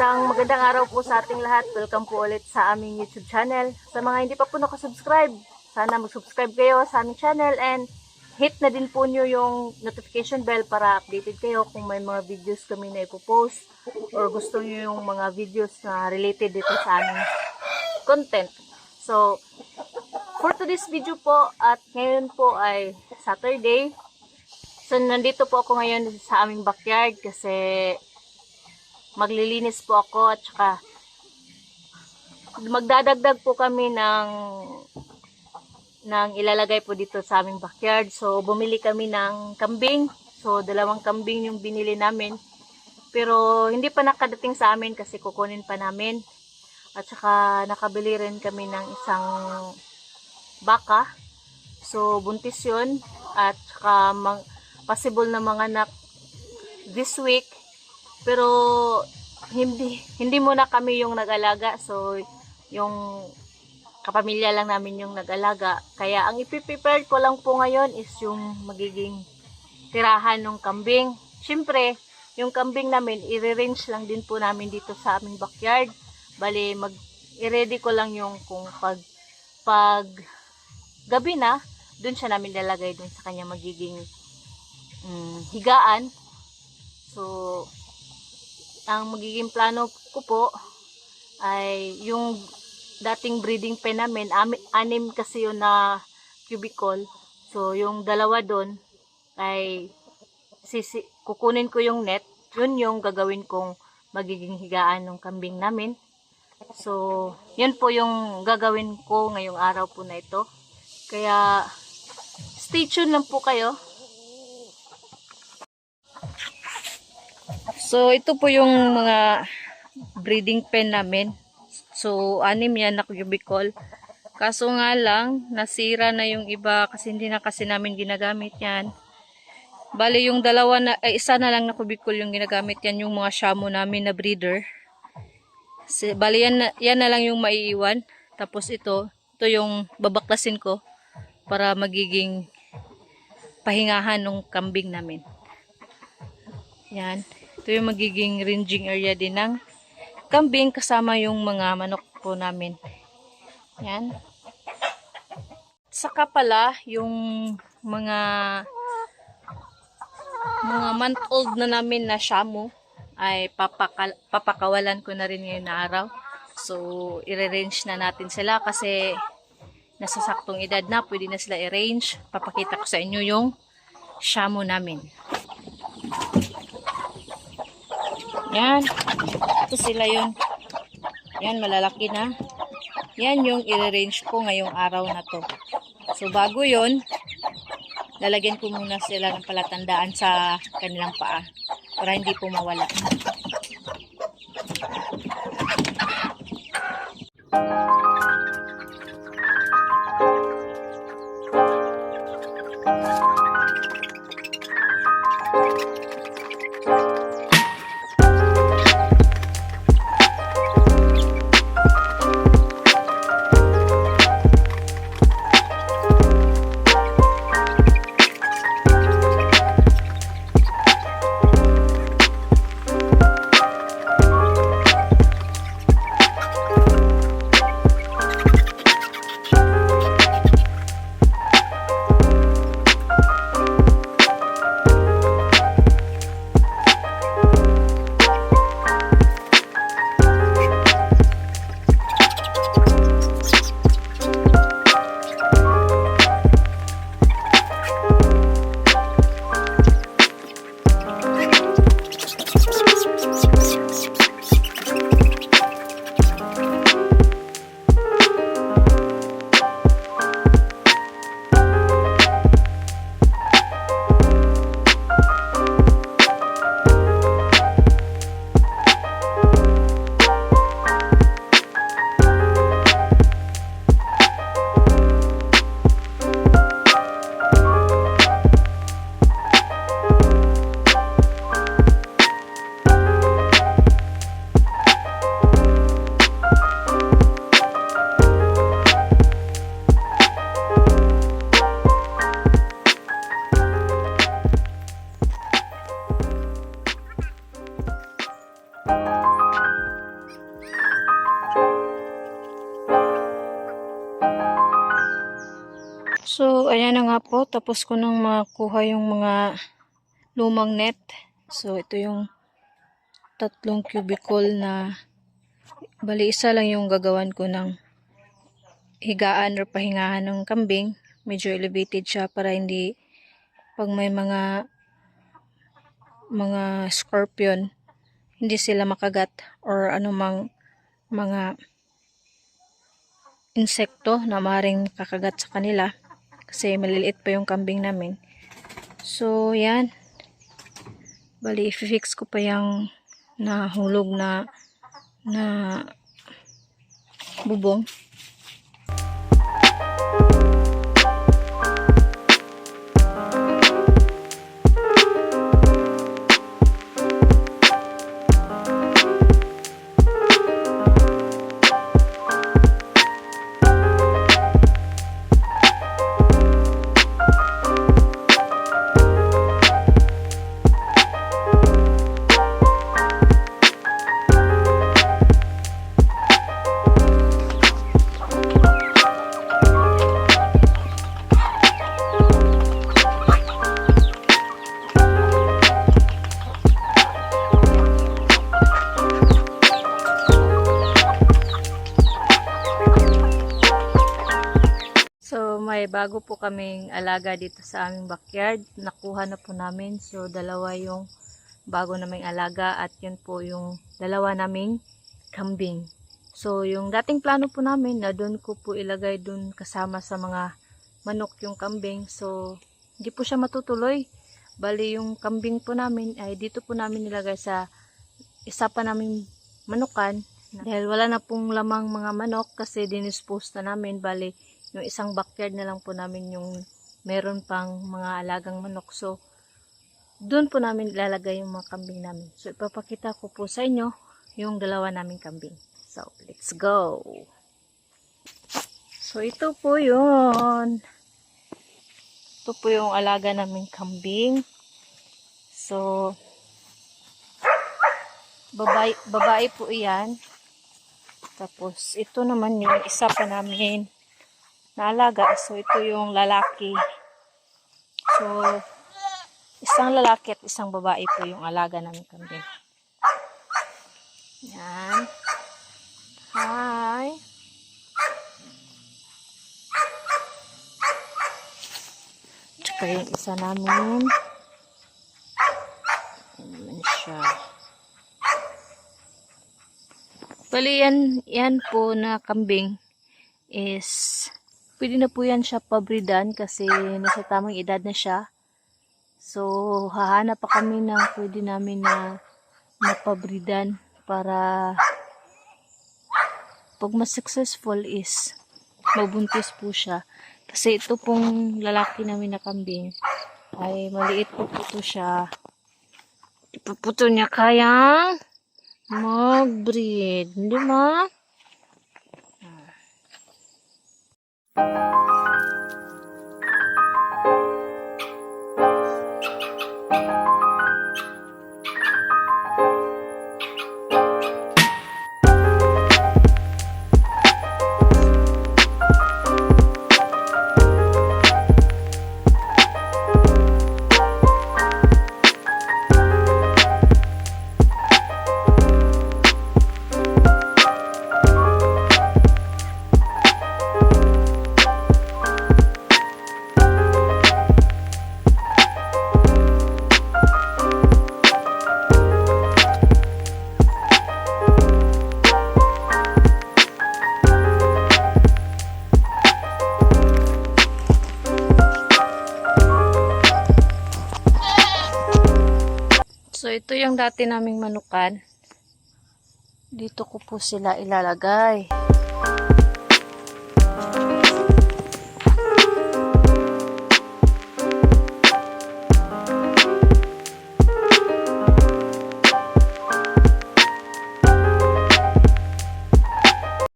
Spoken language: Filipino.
Isang magandang araw po sa ating lahat. Welcome po ulit sa aming YouTube channel. Sa mga hindi pa po nakasubscribe, sana mag-subscribe kayo sa aming channel and hit na din po nyo yung notification bell para updated kayo kung may mga videos kami na ipopost or gusto nyo yung mga videos na related dito sa aming content. So, for today's video po at ngayon po ay Saturday. So, nandito po ako ngayon sa aming backyard kasi maglilinis po ako at saka magdadagdag po kami ng ng ilalagay po dito sa aming backyard. So, bumili kami ng kambing. So, dalawang kambing yung binili namin. Pero, hindi pa nakadating sa amin kasi kukunin pa namin. At saka, nakabili rin kami ng isang baka. So, buntis yun. At saka, possible na mga anak this week. Pero, hindi, hindi muna kami yung nag-alaga. So, yung kapamilya lang namin yung nag-alaga. Kaya, ang ipiprepare ko lang po ngayon is yung magiging tirahan ng kambing. Siyempre, yung kambing namin, i-range lang din po namin dito sa aming backyard. Bali, mag, i-ready ko lang yung kung pag, pag gabi na, dun siya namin lalagay dun sa kanya magiging mm, higaan. So, ang magiging plano ko po ay yung dating breeding pen namin, ami- anim kasi yun na cubicle. So, yung dalawa doon ay sisi, kukunin ko yung net. Yun yung gagawin kong magiging higaan ng kambing namin. So, yun po yung gagawin ko ngayong araw po na ito. Kaya, stay tuned lang po kayo. So, ito po yung mga breeding pen namin. So, anim yan na cubicle. Kaso nga lang, nasira na yung iba kasi hindi na kasi namin ginagamit yan. Bali, yung dalawa na, ay isa na lang na cubicle yung ginagamit yan, yung mga shamo namin na breeder. Si, yan na, yan na lang yung maiiwan. Tapos ito, ito yung babaklasin ko para magiging pahingahan ng kambing namin. Yan. Ito yung magiging ranging area din ng kambing kasama yung mga manok po namin. Yan. Saka pala yung mga mga month old na namin na shamu ay papakal, papakawalan ko na rin ngayon na araw. So, i-range na natin sila kasi nasa saktong edad na, pwede na sila i-range. Papakita ko sa inyo yung shamu namin. Yan. Ito sila yun. Yan, malalaki na. Yan yung i-range ko ngayong araw na to. So, bago yon lalagyan ko muna sila ng palatandaan sa kanilang paa para hindi po mawala. Po. Tapos ko nang makuha yung mga lumang net. So, ito yung tatlong cubicle na bali isa lang yung gagawan ko ng higaan or pahingahan ng kambing. Medyo elevated siya para hindi pag may mga mga scorpion hindi sila makagat or anumang mga insekto na maring kakagat sa kanila kasi maliliit pa yung kambing namin. So, yan. Bali, i-fix ko pa yung nahulog na na bubong. Bago po kaming alaga dito sa aming backyard. Nakuha na po namin. So, dalawa yung bago naming alaga at yun po yung dalawa naming kambing. So, yung dating plano po namin na doon ko po ilagay doon kasama sa mga manok yung kambing. So, hindi po siya matutuloy. Bali, yung kambing po namin ay dito po namin nilagay sa isa pa naming manukan. Dahil wala na pong lamang mga manok kasi dinispose na namin. Bali, yung isang backyard na lang po namin yung meron pang mga alagang manok. So, doon po namin ilalagay yung mga kambing namin. So, ipapakita ko po sa inyo yung dalawa naming kambing. So, let's go! So, ito po yun. Ito po yung alaga naming kambing. So, babae, babae po iyan. Tapos, ito naman yung isa pa namin na alaga. So, ito yung lalaki. So, isang lalaki at isang babae po yung alaga namin kambing. Yan. Hi. Tsaka yung isa namin. Yan naman siya. Bali, yan, yan po na kambing is pwede na po yan siya pabridan kasi nasa tamang edad na siya. So, hahanap pa kami ng pwede namin na mapabridan para pag mas successful is mabuntis po siya. Kasi ito pong lalaki namin na kambing ay maliit po ito siya. Ipuputo niya kayang mag-breed. Hindi ma? So, dati naming manukan. Dito ko po sila ilalagay.